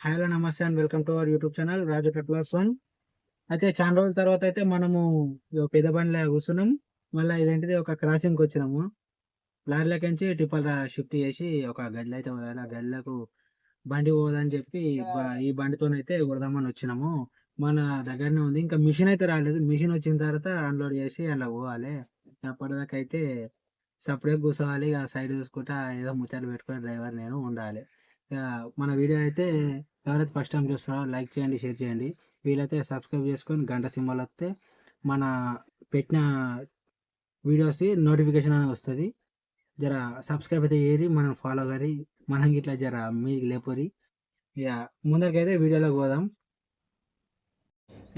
Hello నమస్తే and welcome to our YouTube channel Raju ట్రిపులర్స్ one. అయితే చాలా రోజుల తర్వాత అయితే మనము పెద్ద బండిలో కూర్చున్నాం. మళ్ళీ ఇదేంటిది ఒక క్రాసింగ్కి వచ్చినాము. లారీలకించి టిప్పర్ షిఫ్ట్ చేసి ఒక గదిలో అయితే ఆ గదిలకు బండి పోదని చెప్పి ఈ బండితోనైతే కొడదామని వచ్చినాము. మన దగ్గరనే ఉంది. ఇంకా మిషన్ అయితే రాలేదు. మిషన్ వచ్చిన తర్వాత అన్లోడ్ చేసి అలా పోవాలి. అప్పటిదాకా అయితే సపరేట్ కూర్చోవాలి. ఇక సైడ్ చూసుకుంటా ఏదో ముచ్చట్లు పెట్టుకుని డ్రైవర్ నేను ఉండాలి. మన వీడియో అయితే ఎవరైతే ఫస్ట్ టైం చూస్తున్నారో లైక్ చేయండి షేర్ చేయండి. వీలైతే సబ్స్క్రైబ్ చేసుకొని గంట సింబల్ వస్తే మన పెట్టిన వీడియోస్ నోటిఫికేషన్ అనేది వస్తుంది. జర సబ్స్క్రైబ్ అయితే ఏరి మనం ఫాలో గారి మనం ఇట్లా జర మీకు లేపరి. ఇక ముందరికైతే వీడియోలోకి పోదాం.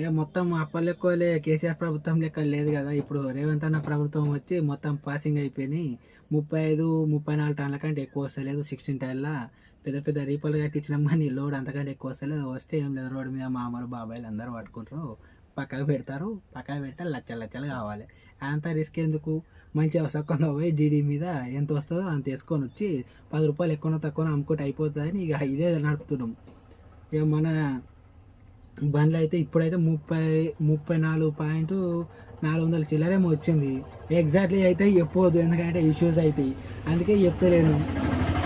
ఇక మొత్తం అప్పలెక్కువలే కేసీఆర్ ప్రభుత్వం లెక్క లేదు కదా. ఇప్పుడు రేవంత్ అన్న ప్రభుత్వం వచ్చి మొత్తం పాసింగ్ అయిపోయినాయి ముప్పై ఐదు ముప్పై నాలుగు టన్నుల కంటే ఎక్కువ వస్తలేదు సిక్స్టీన్ టైర్ల పెద్ద పెద్ద రీపాలు కట్టించినాం కానీ లోడ్ అంతకంటే ఎక్కువ వస్తలేదు. వస్తే ఏం లేదు. రోడ్డు మీద మామూలు బాబాయిలు అందరూ పట్టుకుంటారు. పక్కకు పెడతారు. పక్కకు పెడితే లచ్చలు లచ్చలు కావాలి. అంత రిస్క్ ఎందుకు? మంచిగా సక్కంగా పోయి డీడీ మీద ఎంత వస్తుందో అంత వేసుకొని వచ్చి పది రూపాయలు ఎక్కువ తక్కువ అమ్ముకుంటే అయిపోతుందని ఇక ఇదే నడుపుతున్నాం. ఇక మన బండ్లు అయితే ఇప్పుడైతే ముప్పై ముప్పై నాలుగు పాయింట్ నాలుగు వందల చిల్లరేమో వచ్చింది. ఎగ్జాక్ట్లీ అయితే చెప్పవద్దు ఎందుకంటే ఇష్యూస్ అవుతాయి అందుకే చెప్తలేను.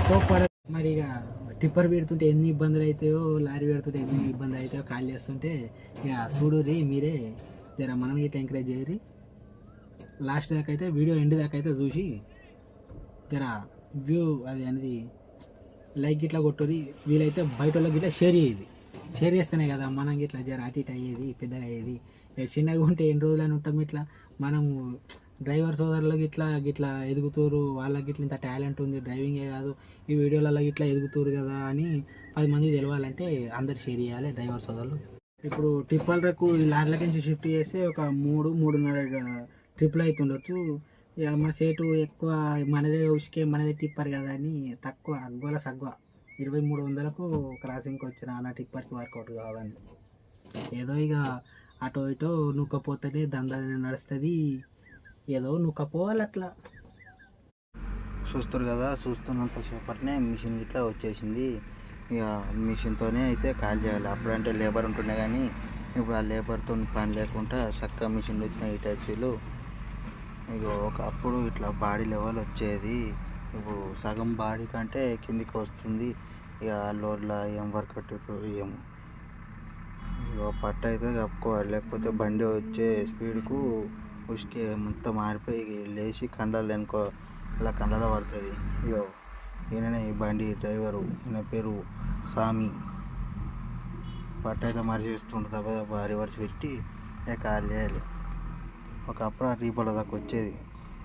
కోప్పడ మరి ఇక టిప్పర్ పెడుతుంటే ఎన్ని ఇబ్బందులు అవుతాయో లారీ పెడుతుంటే ఎన్ని ఇబ్బందులు అవుతాయో కాల్ చేస్తుంటే ఇక చూడురి మీరే జర మనం ఇట్లా ఎంకరేజ్ చేయరి లాస్ట్ దాకా అయితే వీడియో ఎండ్ దాకా అయితే చూసి జర వ్యూ అది అనేది లైక్ ఇట్లా కొట్టుది వీలైతే బయట వాళ్ళకి ఇట్లా షేర్ చేయేది షేర్ చేస్తేనే కదా మనం ఇట్లా జర అటు ఇటు అయ్యేది పెద్దగా అయ్యేది. ఇక చిన్నగా ఉంటే ఎన్ని రోజులని ఉంటాం ఇట్లా. మనము డ్రైవర్ సోదరులకు ఇట్లా గిట్లా ఎదుగుతారు వాళ్ళకి ఇట్లా ఇంత టాలెంట్ ఉంది డ్రైవింగే కాదు ఈ వీడియోలలో ఇట్లా ఎదుగుతారు కదా అని పది మంది తెలవాలంటే అందరు షేర్ చేయాలి డ్రైవర్ సోదరులు. ఇప్పుడు టిప్పర్లకు ఈ లారీల నుంచి షిఫ్ట్ చేస్తే ఒక మూడు మూడున్నర ట్రిప్లు అవుతుండొచ్చు ఇక మా సేటు ఎక్కువ మనదే ఉసికే మనదే టిప్పర్ కదా అని తక్కువ అగ్గోల సగ్వ ఇరవై మూడు వందలకు క్రాసింగ్కి వచ్చిన నా టిప్పర్కి వర్కౌట్ కాదండి. ఏదో ఇక అటో ఇటో నూకపోతేనే దందా నడుస్తుంది. ఏదో నూక్కపోవాలి అట్లా చూస్తారు కదా చూస్తున్నంత సేపటినే మిషన్ ఇట్లా వచ్చేసింది. ఇక మిషన్తోనే అయితే కాల్ చేయాలి. అప్పుడంటే లేబర్ ఉంటుండే కానీ ఇప్పుడు ఆ లేబర్తో పని లేకుండా చక్కగా మిషన్లు వచ్చిన ఇటాచీలు ఇక ఒకప్పుడు ఇట్లా బాడీ లెవెల్ వచ్చేది. ఇప్పుడు సగం బాడీ కంటే కిందికి వస్తుంది. ఇక లోడ్లో ఏం వర్క్ పెట్టుకో ఏమో. ఇక పట్ట అయితే కప్పుకోవాలి. లేకపోతే బండి వచ్చే స్పీడ్కు ఉసికి మొత్తం మారిపోయి లేచి కండలు లేనుకో అలా కండలో పడుతుంది. ఇగో ఈయననే ఈ బండి డ్రైవరు ఈయన పేరు సామి. పట్ట అయితే మరి చేస్తుండు దెబ్బ దెబ్బ రివర్స్ పెట్టి ఇక కాల్ చేయాలి. ఒకప్పుడు ఆ రీపల దాకా వచ్చేది.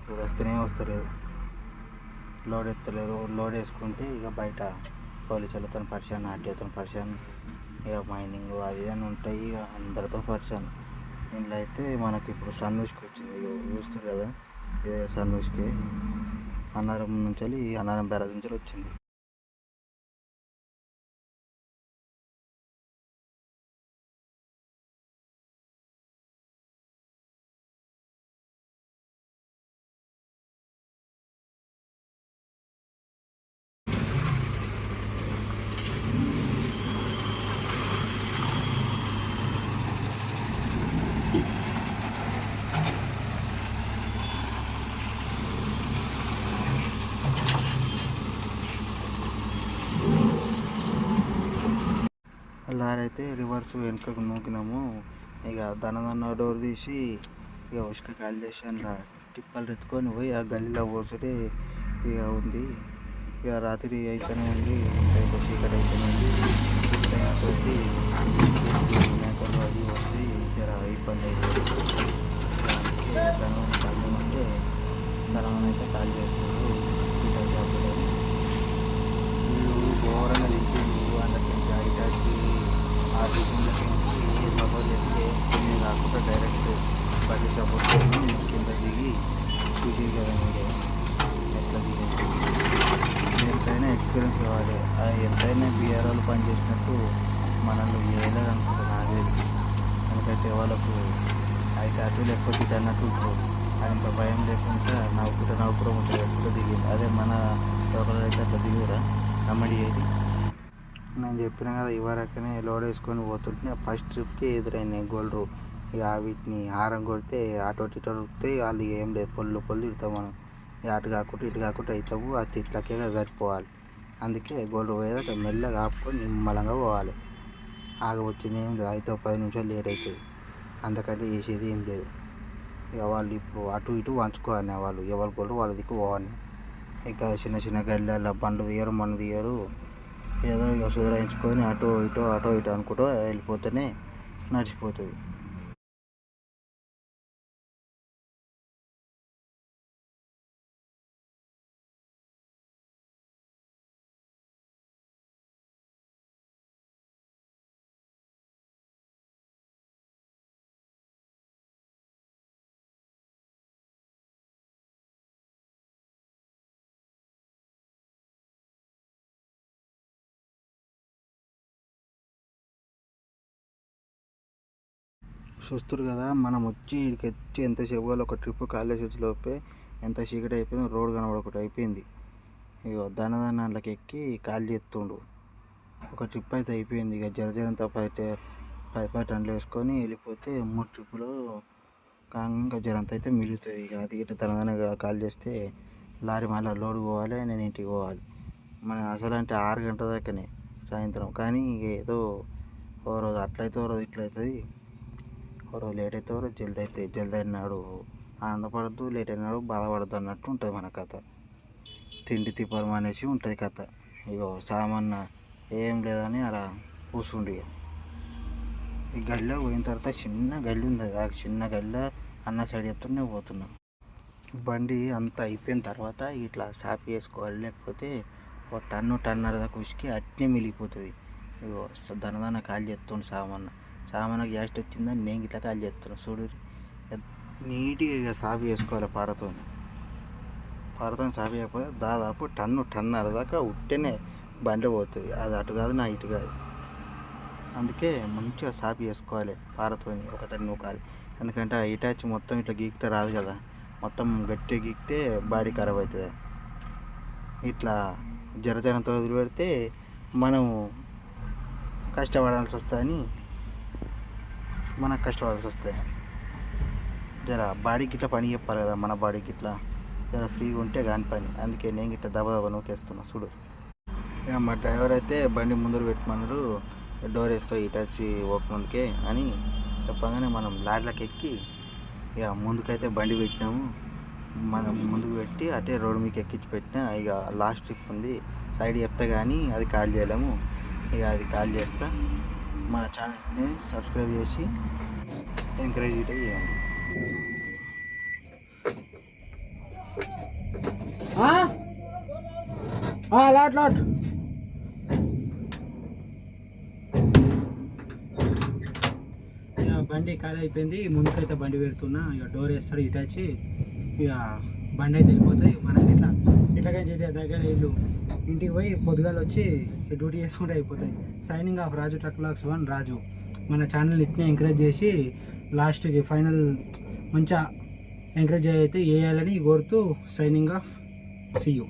ఇప్పుడు వస్తేనే వస్తలేదు. లోడ్ ఎత్తలేరు. లోడ్ వేసుకుంటే ఇక బయట పోలీసులతో పరిచయం ఆర్టీఓతో పరిచయం ఇక మైనింగ్ అది అని ఉంటాయి. ఇక అందరితో పరిచయం ఇంట్లో అయితే మనకి ఇప్పుడు సన్విష్కి వచ్చింది ఇగో చూస్తారు కదా ఇదే సన్విష్కి. అన్నారం నుంచి వెళ్ళి అన్నారం బ్యారేజ్ నుంచి వచ్చింది. లారీ వెనుకకు నూకినాము. ఇక దనదన్న డోర్ తీసి ఇక ఉసుక కాల్ చేసి అందులో టిప్పలు ఎత్తుకొని పోయి ఆ గల్లీలో పోసుడే ఇక ఉంది. ఇక రాత్రి అయితేనే ఉంది ఇంకా చీకటి అయితేనే ఉంది. కొద్ది మేకలు అది వస్తే జర ఇబ్బంది అవుతుంది దానికి ధనం కాల్ చేయమంటే ధనం అయితే కాల్ చేస్తుంది ఇట్లా చెప్పలేదు వీళ్ళు ఘోరంగా దింపిండు వాళ్ళకి ఇటాచి ఆ దిగులకి సపోర్ట్ చెప్తే కొన్ని కాకుండా డైరెక్ట్ బండి సపోర్ట్ చేసి కింద దిగి చూసి కదా మీరు ఎట్లా దిగేది ఎంతైనా ఎక్స్పీరియన్స్ కావాలి ఆ ఎంతైనా బీఆర్ వాళ్ళు పని చేసినట్టు మనల్ని వేయలేదు అనుకుంటున్నాను నాది. ఎందుకంటే వాళ్ళకు అయితే అటు లేకపోతే ఇటు అన్నట్టు ఉంటారు. అంత భయం లేకుండా నవ్వుకుంటే నవ్వుకోవడం ఉంటుంది ఎప్పుడు దిగింది. అదే మన లోకల్ అయితే అట్లా దిగురా? కమెడీ ఏది? నేను చెప్పిన కదా ఇవరకనే లోడ్ వేసుకొని పోతుంటే ఫస్ట్ ట్రిప్కి ఎదురైనాయి గోల్డ్రు ఇక వీటిని హారం కొడితే ఆటో ఇటు ఉరికితే వాళ్ళు ఏం లేదు. పొల్లు పొల్లు తిడతాం మనం. ఇక అటు కాకుండా ఇటు కాకుండా అవుతాము ఆ తిట్లకే సరిపోవాలి. అందుకే గోల్డ్ పోయేదాకా మెల్లగా ఆపుకొని నిమ్మలంగా పోవాలి. ఆగ వచ్చింది ఏం లేదు అయితే పది నిమిషాలు లేట్ అవుతుంది అందుకంటే చేసేది ఏం లేదు. ఇక వాళ్ళు ఇప్పుడు అటు ఇటు వంచుకోవాలి వాళ్ళు. ఎవరి గోల్డ్ వాళ్ళ దిక్కు పోవాలి. ఇక చిన్న చిన్న గల్లెల బండ్లు తీయరు మన్ను తీయరు. ఏదో ఇక సుధరాయించుకొని అటు ఇటు అటు ఇటు అనుకుంటూ వెళ్ళిపోతేనే నడిచిపోతుంది. చూస్తారు కదా మనం వచ్చి ఇక్కడికి వచ్చి ఎంతసేపు వాళ్ళు ఒక ట్రిప్ కాలేజ్ వచ్చి లోపే ఎంత చీకటి అయిపోయిందో రోడ్ కనబడొకటి అయిపోయింది. ఇక దనదనాలకి ఎక్కి కాల్ చేస్తుండు. ఒక ట్రిప్ అయితే అయిపోయింది. ఇక జర జరంత అయితే పది పది టన్లు వేసుకొని వెళ్ళిపోతే మూడు ట్రిప్పులో కాగా జరంత అయితే మిగులుతుంది. ఇక అది ఇట్లా దనదనగా కాల్ చేస్తే లారీ మళ్ళీ లోడ్ పోవాలి నేను ఇంటికి పోవాలి. మన అసలు అంటే ఆరు గంటల దాకానే సాయంత్రం. కానీ ఇక ఏదో ఓ రోజు అట్లయితే ఓ రోజు ఇట్లయితుంది. రోజు లేట్ అయితే ఓ రోజు జల్దీ అయితే జల్దీ అయినాడు ఆనందపడద్దు లేట్ అయినాడు బాధపడద్దు అన్నట్టు ఉంటుంది మన కథ. తిండి తిప్పడం అనేసి ఉంటుంది కథ. ఇగో సామాన్న ఏం లేదని ఆడ కూర్చుండి ఈ గల్లో పోయిన తర్వాత చిన్న గల్లి ఉంది అది ఆ చిన్న గల్లె అన్న సైడ్ చెప్తూనే పోతున్నా. బండి అంతా అయిపోయిన తర్వాత ఇట్లా సాపి వేసుకోవాలి లేకపోతే ఒక టన్ను టన్నర దాకా ఉసికి అట్నే మిగిలిపోతుంది. ఇగో స- దనదన కాలు చేస్తుండు సామాన్న సామాన్ గ్యాస్ట్ వచ్చిందని నేను ఇట్లా కాల్ చేస్తున్నాను చూడు నీట్గా ఇక సాఫ్ చేసుకోవాలి పారతో పారతో సాఫ్ చేయకపోతే దాదాపు టన్ను టన్నర దాకా ఉట్టేనే బండి పోతుంది అది అటు కాదు నా ఇటు కాదు. అందుకే మంచిగా సాఫ్ చేసుకోవాలి పారతో ఒక తడి కాలి ఎందుకంటే ఆ ఇటాచ్ మొత్తం ఇట్లా గీకితే రాదు కదా. మొత్తం గట్టిగా గీకితే బాడీ ఖరాబ్ అవుతుంది. ఇట్లా జర జరంతో వదిలిపెడితే మనము కష్టపడాల్సి వస్తుందని మనకు కష్టపడాల్సి వస్తాయి జర బాడీకి ఇట్లా పని చెప్పాలి కదా మన బాడీకి ఇట్లా జర ఫ్రీగా ఉంటే కాని పని. అందుకే నేను ఇట్లా దబ దబ నూకేస్తున్నా చూడు. ఇక మా డ్రైవర్ అయితే బండి ముందర పెట్టమన్నాడు డోర్ వేస్తా ఇటాచి ఓపెన్కే అని చెప్పగానే మనం లారీలకు ఎక్కి ఇక ముందుకైతే బండి పెట్టినాము. మనం ముందుకు పెట్టి అటే రోడ్డు మీకు ఎక్కించి పెట్టినా ఇక లాస్ట్ ట్రిప్ ఉంది. సైడ్ చెప్తే కానీ అది కాల్ చేయలేము. ఇక అది కాల్ చేస్తా. మన ఛానల్ని సబ్స్క్రైబ్ చేసి ఎంకరేజ్ ఇటే చేయండి. Lot lot. ఇక బండి ఖాళీ అయిపోయింది ముందుకైతే బండి పెడుతున్నా. ఇక డోర్ వేస్తాడు ఇటాచి. ఇక బండి అయితే వెళ్ళిపోతుంది. మనం ఇట్లా ఇట్లాగా చెట్టు దగ్గర ఇల్లు. ఇంటికి పోయి పొద్దుగాల వచ్చి డ్యూటీ చేసుకుంటే అయిపోతాయి. Signing off Raju truck vlogs one Raju మన ఛానల్ ఇట్నే ఎంకరేజ్ చేసి లాస్ట్కి ఫైనల్ మంచిగా ఎంకరేజ్ అయితే వేయాలని కోరుతూ సైనింగ్ ఆఫ్ సియూ